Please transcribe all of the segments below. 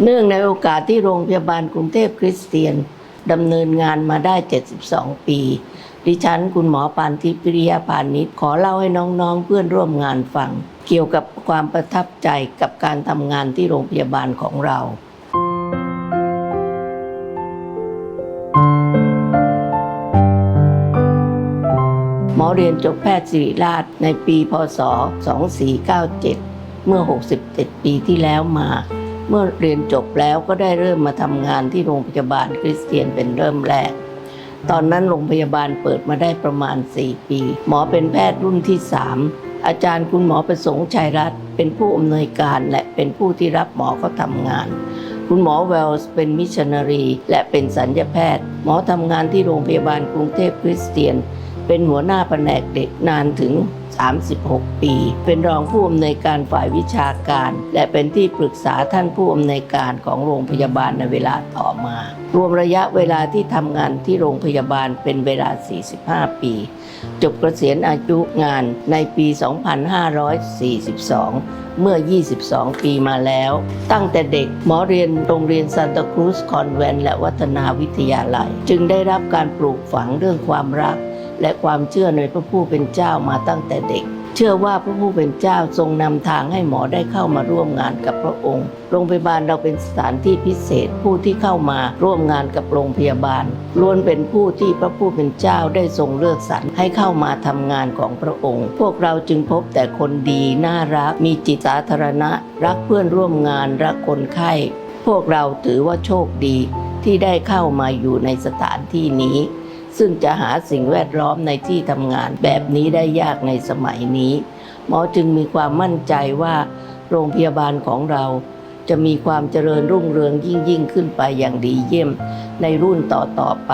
เนื่องในโอกาสที่โรงพยาบาลกรุงเทพคริสเตียนดำเนินงานมาได้ 72 ปี ดิฉันคุณหมอปานทิพย์ปิริยาพานิชขอเล่าให้น้องๆ เพื่อนร่วมงานฟัง เกี่ยวกับความประทับใจกับการทำงานที่โรงพยาบาลของเราหมอเรียนจบแพทย์ศิริราชในปีพศ 2497 เมื่อ 67 ปีที่แล้วมา เมื่อเรียนจบแล้วก็ได้เริ่มมาทำงานที่โรงพยาบาลคริสเตียนเป็นเริ่มแรก ตอนนั้นโรงพยาบาลเปิดมาได้ประมาณ 4 ปี หมอเป็นแพทย์รุ่นที่ 3 อาจารย์คุณหมอประสงค์ชัยรัตน์เป็นผู้อำนวยการและเป็นผู้ที่รับหมอเขาทำงาน คุณหมอเวลส์เป็นมิชชันนารีและเป็นสัญญาแพทย์ หมอทำงานที่โรงพยาบาลกรุงเทพคริสเตียน เป็นหัวหน้าแผนกเด็กนานถึง 36 ปี เป็นรองผู้อำนวยการฝ่ายวิชาการ และเป็นที่ปรึกษาท่านผู้อำนวยการของโรงพยาบาลในเวลาต่อมา รวมระยะเวลาที่ทำงานที่โรงพยาบาลเป็นเวลา 45 ปี จบเกษียณอายุงานในปี 2542 เมื่อ 22 ปีมาแล้ว ตั้งแต่เด็กหมอเรียนโรงเรียนซานตาครูสคอนแวนและวัฒนาวิทยาลัย จึงได้รับการปลูกฝังเรื่องความรัก และความเชื่อในพระผู้เป็นเจ้ามาตั้งแต่เด็ก เชื่อว่าพระผู้เป็นเจ้าทรงนำทางให้หมอได้เข้ามาร่วมงานกับพระองค์ โรงพยาบาลเราเป็นสถานที่พิเศษผู้ที่เข้ามาร่วมงานกับโรงพยาบาลล้วนเป็นผู้ที่พระผู้เป็นเจ้าได้ทรงเลือกสรรให้เข้ามาทำงานของพระองค์ พวกเราจึงพบแต่คนดีน่ารัก มีจิตสาธารณะ รักเพื่อนร่วมงาน รักคนไข้ พวกเราถือว่าโชคดีที่ได้เข้ามาอยู่ในสถานที่นี้ ซึ่งจะหาสิ่งแวดล้อมในที่ทำงานแบบนี้ได้ยากในสมัยนี้ หมอจึงมีความมั่นใจว่าโรงพยาบาลของเราจะมีความเจริญรุ่งเรืองยิ่งยิ่งขึ้นไปอย่างดีเยี่ยม ในรุ่นต่อต่อๆไป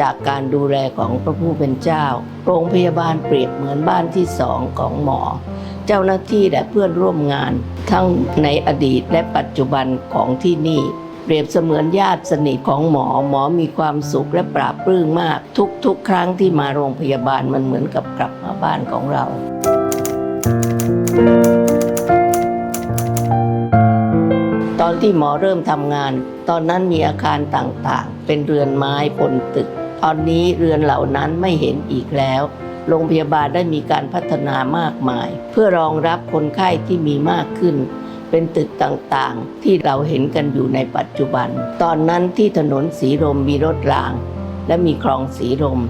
จากการดูแลของพระผู้เป็นเจ้า โรงพยาบาลเปรียบเหมือนบ้านที่สองของหมอ เจ้าหน้าที่และเพื่อนร่วมงาน ทั้งในอดีตและปัจจุบันของที่นี่ เปรียบเสมือนญาติสนิทของหมอหมอมีความสุขและปราบปลื้มมาก ทุกๆ ครั้งที่มาโรงพยาบาลมันเหมือนกับกลับมาบ้านของเรา ตอนที่หมอเริ่มทำงาน ตอนนั้นมีอาคารต่างๆ เป็นเรือนไม้บนตึก ตอนนี้เรือนเหล่านั้นไม่เห็นอีกแล้วโรงพยาบาลได้มีการพัฒนามากมาย เพื่อรองรับคนไข้ที่มีมากขึ้น เป็นตึกต่างๆ ที่เราเห็นกันอยู่ในปัจจุบัน ตอนนั้นที่ถนนสีลมมีรถราง และมีคลองสีลม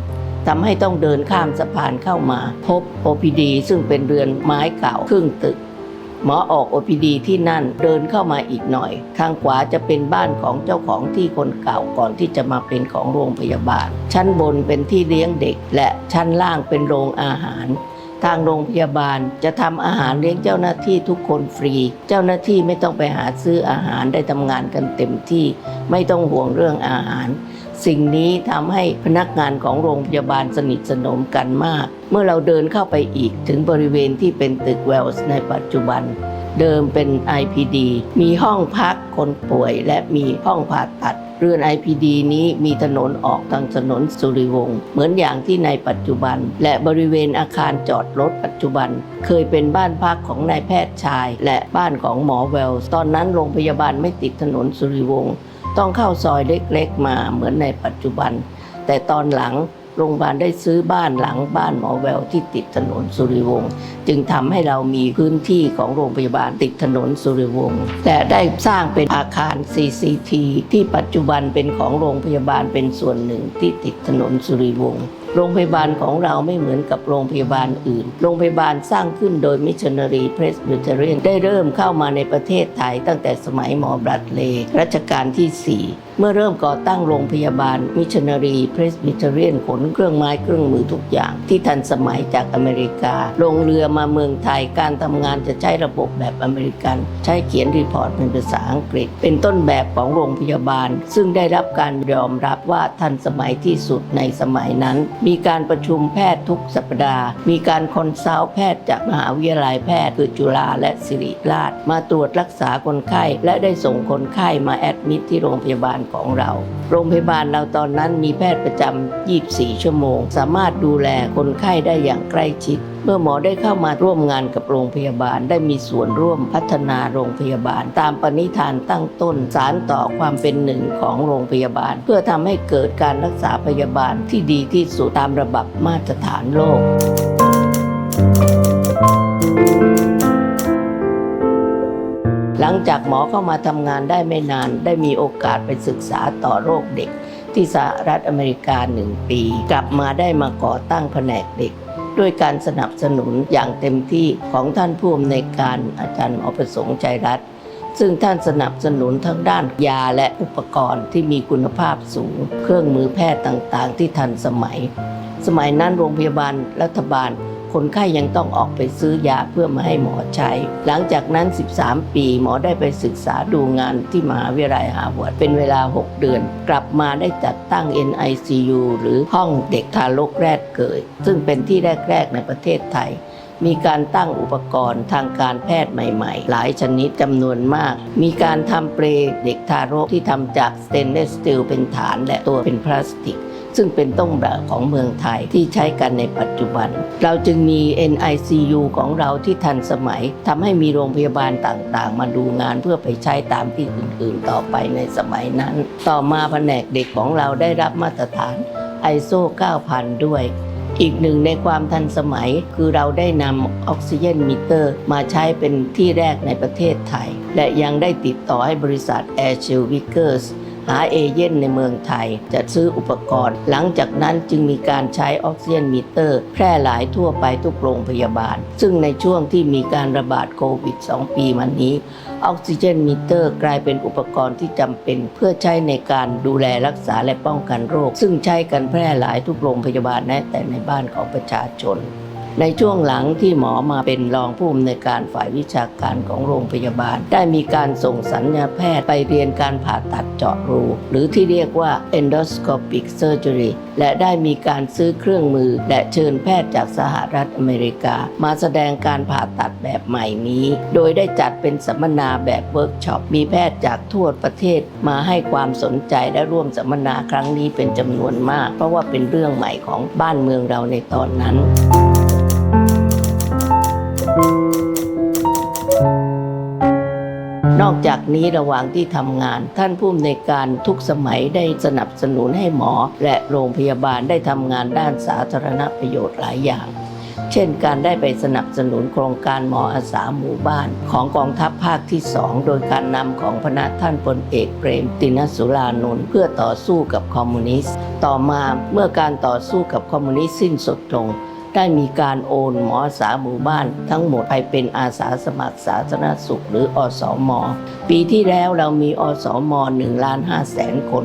ทำให้ต้องเดินข้ามสะพานเข้ามา พบ OPD ซึ่งเป็นเรือนไม้เก่าครึ่งตึก หมอออก OPD ที่นั่นเดินเข้ามาอีกหน่อย ทางขวาจะเป็นบ้านของเจ้าของที่คนเก่าก่อนที่จะมาเป็นของโรงพยาบาล ชั้นบนเป็นที่เลี้ยงเด็ก และชั้นล่างเป็นโรงอาหาร ทางโรงพยาบาลจะทำอาหารเลี้ยงเจ้าหน้าที่ทุกคนฟรี เจ้าหน้าที่ไม่ต้องไปหาซื้ออาหารได้ทำงานกันเต็มที่ ไม่ต้องห่วงเรื่องอาหาร สิ่งนี้ทำให้พนักงานของโรงพยาบาลสนิทสนมกันมาก เมื่อเราเดินเข้าไปอีกถึงบริเวณที่เป็นตึกเวลส์ในปัจจุบัน เดิมเป็น IPD มีห้องพักคนป่วยและมีห้องผ่าตัดเรือน IPD นี้มีถนนออกทางถนนสุริวงศ์เหมือนอย่างที่ในปัจจุบัน และบริเวณอาคารจอดรถปัจจุบัน เคยเป็นบ้านพักของนายแพทย์ชาย และบ้านของหมอเวลส์ตอนนั้นโรงพยาบาลไม่ติดถนนสุริวงศ์ต้องเข้าซอยเล็กๆมาเหมือนในปัจจุบัน แต่ตอนหลัง โรงพยาบาลได้ซื้อบ้านหลังบ้านหมอแววที่ติดถนนสุริวงศ์จึงทำให้เรามีพื้นที่ของโรงพยาบาลติดถนนสุริวงศ์แต่ได้สร้างเป็นอาคาร CCT ที่ปัจจุบันเป็นของโรงพยาบาลเป็นส่วนหนึ่งที่ติดถนนสุริวงศ์ โรงพยาบาลของเราไม่เหมือนกับโรงพยาบาลอื่น โรงพยาบาลสร้างขึ้นโดยมิชชันนารีเพรสบิวเทเรียนได้เริ่มเข้ามาในประเทศไทยตั้งแต่สมัยหมอบรัดเลย์รัชกาลที่ 4 เมื่อเริ่มก่อตั้งโรงพยาบาลมิชชันนารีเพรสบิวเทเรียนขนเครื่องไม้เครื่องมือทุกอย่าง ที่ทันสมัยจากอเมริกา ลงเรือมาเมืองไทยการทำงานจะใช้ระบบแบบอเมริกัน ใช้เขียนรีพอร์ตเป็นภาษาอังกฤษ เป็นต้นแบบของโรงพยาบาล ซึ่งได้รับการยอมรับว่าทันสมัยที่สุดในสมัยนั้นมีการประชุมแพทย์ทุกสัปดาห์ มีการคอนซัลท์แพทย์จากมหาวิทยาลัยแพทย์คือจุฬาและศิริราช มาตรวจรักษาคนไข้ และได้ส่งคนไข้มาแอดมิทที่โรงพยาบาลของเรา โรงพยาบาลเราตอนนั้นมีแพทย์ประจำ 24 ชั่วโมง สามารถดูแลคนไข้ได้อย่างใกล้ชิด เมื่อหมอได้เข้ามาร่วมงานกับโรงพยาบาล ได้มีส่วนร่วมพัฒนาโรงพยาบาล ตามปณิธานตั้งต้นสารต่อความเป็นหนึ่งของโรงพยาบาล เพื่อทำให้เกิดการรักษาพยาบาลที่ดีที่สุดตามระบบมาตรฐานโลกหลังจากหมอเข้ามาทำงานได้ไม่นาน ได้มีโอกาสไปศึกษาต่อโรคเด็ก ที่สหรัฐอเมริกาหนึ่งปี กลับมาได้มาก่อตั้งแผนกเด็ก ด้วยการสนับสนุนอย่างเต็มที่ของท่านผู้อำนวยการอาจารย์หมอประสงค์ใจรัตน์ซึ่งท่านสนับสนุนทั้งด้านยาและอุปกรณ์ที่มีคุณภาพสูง เครื่องมือแพทย์ต่างๆ ที่ทันสมัย สมัยนั้นโรงพยาบาลรัฐบาล คนไข้ยังต้องออกไปซื้อยาเพื่อมาให้หมอใช้ หลังจากนั้น 13 ปีหมอได้ไปศึกษาดูงานที่มหาวิทยาลัยฮาร์วาร์ดเป็นเวลา 6 เดือน กลับมาได้จัดตั้ง NICU หรือห้องเด็กทารกแรกเกิด ซึ่งเป็นที่แรก ๆ ในประเทศไทยมีการตั้งอุปกรณ์ทางการแพทย์ใหม่ๆ หลายชนิดจำนวนมาก มีการทำเปรเด็กทารกที่ทำจากสเตนเลสสตีลเป็นฐานและตัวเป็นพลาสติก ซึ่งเป็นต้นแบบของเมืองไทยที่ใช้กันในปัจจุบัน เราจึงมี NICU ของเราที่ทันสมัยทำให้มีโรงพยาบาลต่างๆ มาดูงานเพื่อไปใช้ตามที่อื่นๆ ต่อไปในสมัยนั้น ต่อมาแผนกเด็กของเราได้รับมาตรฐาน ISO 9000 ด้วยอีกหนึ่งในความทันสมัยคือเราได้นำออกซิเจนมิเตอร์ มาใช้เป็นที่แรกในประเทศไทย และยังได้ติดต่อให้บริษัท Air Chill Vickers หาเอเย่นในเมืองไทยจะซื้ออุปกรณ์ หลังจากนั้นจึงมีการใช้ออกซิเจนมิเตอร์ แพร่หลายทั่วไปทุกโรงพยาบาล ซึ่งในช่วงที่มีการระบาดโควิด 2 ปีมานี้ ออกซิเจนมิเตอร์กลายเป็นอุปกรณ์ที่จำเป็น เพื่อใช้ในการดูแลรักษาและป้องกันโรค ซึ่งใช้กันแพร่หลายทุกโรงพยาบาลแม้แต่ในบ้านของประชาชน ในช่วงหลังที่หมอมาเป็นรองผู้อำนวยการฝ่ายวิชาการของโรงพยาบาล ได้มีการส่งสัญญาแพทย์ไปเรียนการผ่าตัดเจาะรู หรือที่เรียกว่า endoscopic surgery และได้มีการซื้อเครื่องมือ และเชิญแพทย์จากสหรัฐอเมริกา มาแสดงการผ่าตัดแบบใหม่นี้ โดยได้จัดเป็นสัมมนาแบบเวิร์กช็อปมีแพทย์จากทั่วประเทศมาให้ความสนใจและร่วมสัมมนาครั้งนี้เป็นจำนวนมาก เพราะว่าเป็นเรื่องใหม่ของบ้านเมืองเราในตอนนั้น นอกจากนี้ระหว่างที่ทำงาน ท่านผู้อำนวยการทุกสมัยได้สนับสนุนให้หมอ และโรงพยาบาลได้ทำงานด้านสาธารณประโยชน์หลายอย่างเช่นการได้ไปสนับสนุนโครงการหมออาสาหมู่บ้าน ของกองทัพภาคที่สองโดยการนำของพระท่านพลเอกเปรมตินสุรานนท์เพื่อต่อสู้กับคอมมิวนิสต์ ต่อมาเมื่อการต่อสู้กับคอมมิวนิสต์สิ้นสุดลง ได้มีการโอนหมออาสาหมู่บ้านทั้งหมดไปเป็นอาสาสมัครสาธารณสุขหรืออสม ปีที่แล้วเรามีอสม1ล้าน5แสนคน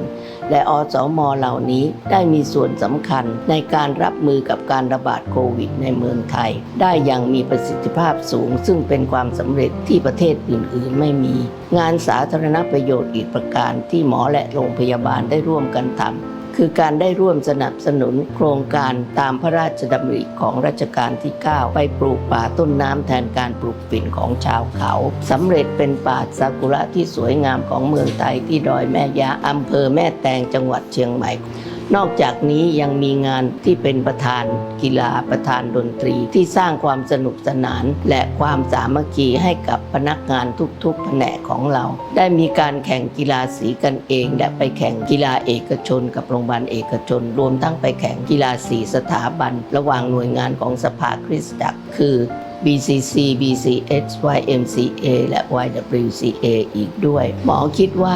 และอสมเหล่านี้ได้มีส่วนสำคัญในการรับมือกับการระบาดโควิดในเมืองไทย ได้อย่างมีประสิทธิภาพสูง ซึ่งเป็นความสำเร็จที่ประเทศอื่นๆไม่มี งานสาธารณประโยชน์อีกประการที่หมอและโรงพยาบาลได้ร่วมกันทำ คือการได้ร่วมสนับสนุนโครงการตามพระราชดำริของรัชกาลที่ 9 ไปปลูกป่าต้นน้ำแทนการปลูกฝิ่นของชาวเขาสำเร็จเป็นป่าซากุระที่สวยงามของเมืองไทยที่ดอยแม่ยะอำเภอแม่แตงจังหวัดเชียงใหม่ นอกจากนี้ยังมีงานที่เป็นประธานกีฬาประธานดนตรีที่สร้างความสนุกสนาน และความสามัคคีให้กับพนักงานทุกๆแผนกของเรา ได้มีการแข่งกีฬาสีกันเอง และไปแข่งกีฬาเอกชน กับโรงพยาบาลเอกชน รวมทั้งไปแข่งกีฬาสีสถาบัน ระหว่างหน่วยงานของสภาคริสตจักรคือ BCC BCS YMCA และ YWCA อีกด้วย หมอคิดว่า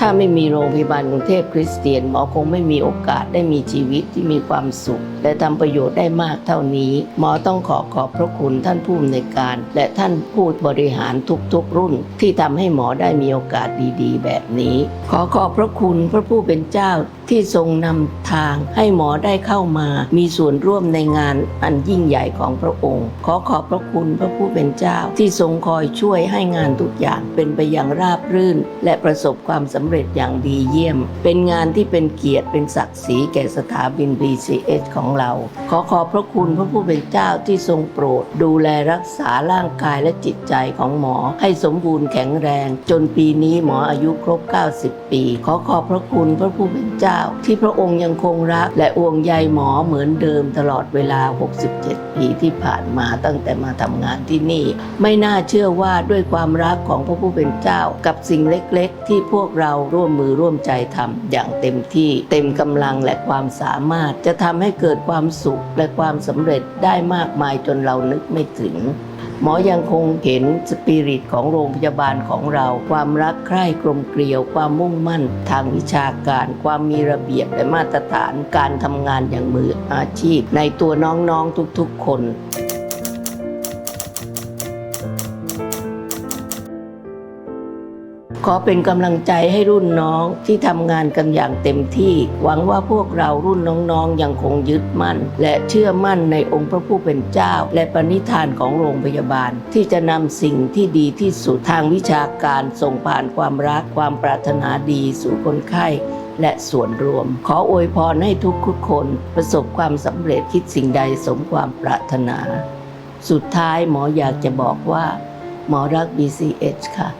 ถ้าไม่มีโรงพยาบาลกรุงเทพคริสเตียนหมอคงไม่มีโอกาสได้มีชีวิตที่มีความสุข และทำประโยชน์ได้มากเท่านี้ หมอต้องขอขอบพระคุณท่านผู้อำนวยการ และท่านผู้บริหารทุกๆ รุ่น ที่ทำให้หมอได้มีโอกาสดีๆ แบบนี้ ขอขอบพระคุณพระผู้เป็นเจ้าที่ทรงนำทางให้หมอได้เข้ามา มีส่วนร่วมในงานอันยิ่งใหญ่ของพระองค์ ขอขอบพระคุณพระผู้เป็นเจ้า ที่ทรงคอยช่วยให้งานทุกอย่างเป็นไปอย่างราบรื่น และประสบความสำเร็จอย่างดีเยี่ยม เป็นงานที่เป็นเกียรติเป็นศักดิ์ศรีแก่สถาบัน BCH ของเรา ขอขอบพระคุณพระผู้เป็นเจ้าที่ทรงโปรด ดูแลรักษาร่างกายและจิตใจของหมอ ให้สมบูรณ์แข็งแรง จนปีนี้หมออายุครบ 90 ปี ขอขอบพระคุณพระผู้เป็นเจ้า ที่พระองค์ยังคงรัก และอวงใยหมอเหมือนเดิมตลอดเวลา 67 ปีที่ผ่านมาตั้งแต่มาทำงานที่นี่ ไม่น่าเชื่อว่าด้วยความรักของพระผู้เป็นเจ้า กับสิ่งเล็กๆ ที่พวกเราร่วมมือร่วมใจทำอย่างเต็มที่เต็มกำลังและความสามารถ จะทำให้เกิดความสุขและความสำเร็จได้มากมายจนเรานึกไม่ถึงหมอยังคงเห็นสปิริตของโรงพยาบาลของเรา ความรักใคร่กลมเกลียว ความมุ่งมั่น ทางวิชาการ ความมีระเบียบและมาตรฐานการทำงานอย่างมืออาชีพ ในตัวน้องๆทุกๆคน อเป็นกำลังใจให้รุ่นน้องที่ทำงานกันอย่างเต็มที่ หวังว่าพวกเรารุ่นน้องๆ ยังคงยึดมั่น และเชื่อมั่นในองค์พระผู้เป็นเจ้า และปณิธานของโรงพยาบาล ที่จะนำสิ่งที่ดีที่สุดทางวิชาการส่งผ่านความรักความปรารถนาดีสู่คนไข้และส่วนรวม ขออวยพรให้ทุกคนประสบความสำเร็จคิดสิ่งใดสมความปรารถนา สุดท้ายหมออยากจะบอกว่า หมอรัก BCH ค่ะ